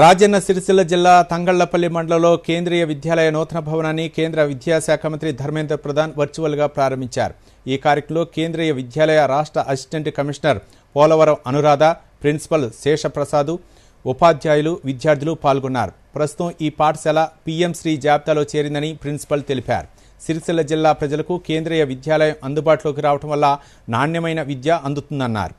రాజన్న సిరిసిల్ల జిల్లా తంగళ్ళపల్లి మండలంలో కేంద్రీయ విద్యాలయ నూతన భవనాన్ని కేంద్ర విద్యాశాఖ మంత్రి ధర్మేంద్ర ప్రధాన్ వర్చువల్గా ప్రారంభించారు. ఈ కార్యక్రమంలో కేంద్రీయ విద్యాలయ రాష్ట్ర assistant commissioner Polavaram Anuradha principal Seshaprasadu ఉపాధ్యాయులు విద్యార్థులు పాల్గొన్నారు. ప్రస్తుతం ఈ పాఠశాల పీఎం శ్రీ జాబితాలో చేరిందని ప్రిన్సిపల్ తెలిపారు. సిరిసిల్ల జిల్లా ప్రజలకు కేంద్రీయ విద్యాలయం అందుబాటులోకి రావడం వల్ల నాణ్యమైన విద్య అందుతుందన్నారు.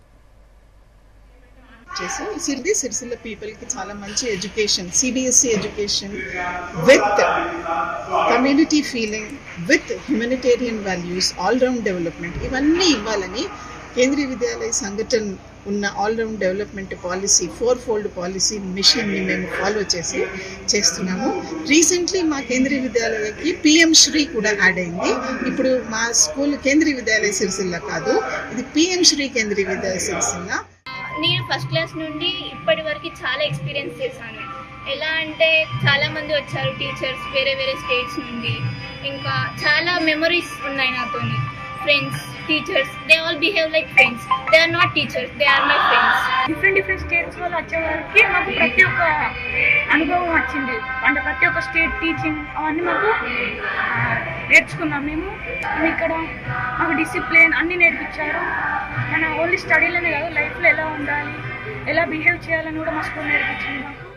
చేసి సిరిది సిరిసిల్ల పీపుల్కి చాలా మంచి education CBSE education with community feeling with humanitarian values all round development ఇవన్నీ ఇవ్వాలని కేంద్రీయ విద్యాలయ సంఘటన ఉన్న all round development policy four fold policy మిషన్ని మేము ఫాలో చేసి చేస్తున్నాము. రీసెంట్లీ మా కేంద్రీయ విద్యాలయకి పిఎం శ్రీ కూడా యాడ్ అయింది. ఇప్పుడు మా స్కూల్ కేంద్రీయ విద్యాలయ సిరిసిల్ల కాదు ఇది పిఎం శ్రీ కేంద్రీయ విద్యాలయ సిరిసిల్ల. నేను ఫస్ట్ క్లాస్ నుండి ఇప్పటి వరకు చాలా ఎక్స్పీరియన్స్ చేశాను. ఎలా అంటే చాలామంది వచ్చారు టీచర్స్ వేరే వేరే స్టేట్స్ నుండి. ఇంకా చాలా మెమరీస్ ఉన్నాయి నాతోని. Friends teachers they all behave like friends they are not teachers they are my friends different different states వాళ్ళు వచ్చేవారికి మాకు ప్రతి ఒక్క అనుభవం వచ్చింది. అంటే ప్రతి ఒక్క స్టేట్ టీచింగ్ అవన్నీ మాకు నేర్చుకున్నాం మేము. ఇక్కడ మాకు డిసిప్లిన్ అన్నీ నేర్పించారు. మన ఓన్లీ స్టడీలోనే కాదు లైఫ్లో ఎలా ఉండాలి ఎలా బిహేవ్ చేయాలని కూడా మా స్కూల్ నేర్పించింది మాకు.